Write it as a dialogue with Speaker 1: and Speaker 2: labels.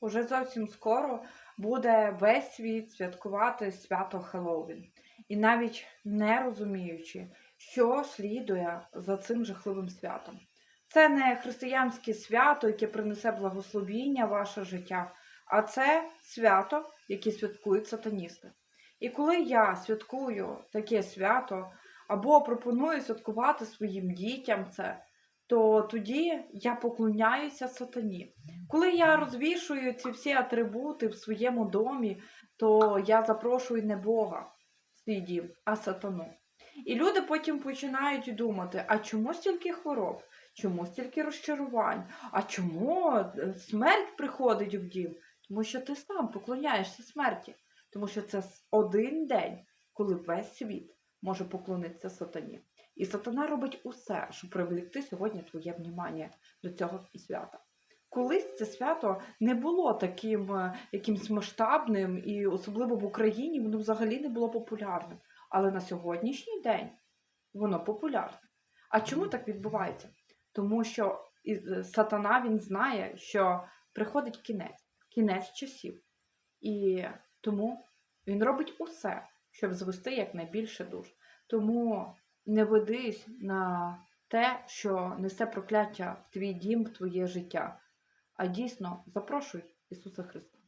Speaker 1: Уже зовсім скоро буде весь світ святкувати свято Хеллоуін. І навіть не розуміючи, що слідує за цим жахливим святом. Це не християнське свято, яке принесе благословіння ваше життя, а це свято, яке святкують сатаністи. І коли я святкую таке свято або пропоную святкувати своїм дітям це, то тоді я поклоняюся сатані. Коли я розвішую ці всі атрибути в своєму домі, то я запрошую не Бога в свій дім, а сатану. І люди потім починають думати: а чому стільки хвороб? Чому стільки розчарувань? А чому е, смерть приходить в дім? Тому що ти сам поклоняєшся смерті. Тому що це один день, коли весь світ може поклонитися сатані. І сатана робить усе, щоб привлекти сьогодні твоє внімання до цього свята. Колись це свято не було таким е, якимсь масштабним, і особливо в Україні воно взагалі не було популярним. Але на сьогоднішній день воно популярне. А чому так відбувається? Тому що е, сатана він знає, що приходить кінець, кінець часів. І тому він робить усе, щоб звести якнайбільше душ. Тому не ведись на те, що несе прокляття в твій дім, в твоє життя, а дійсно запрошуй Ісуса Христа.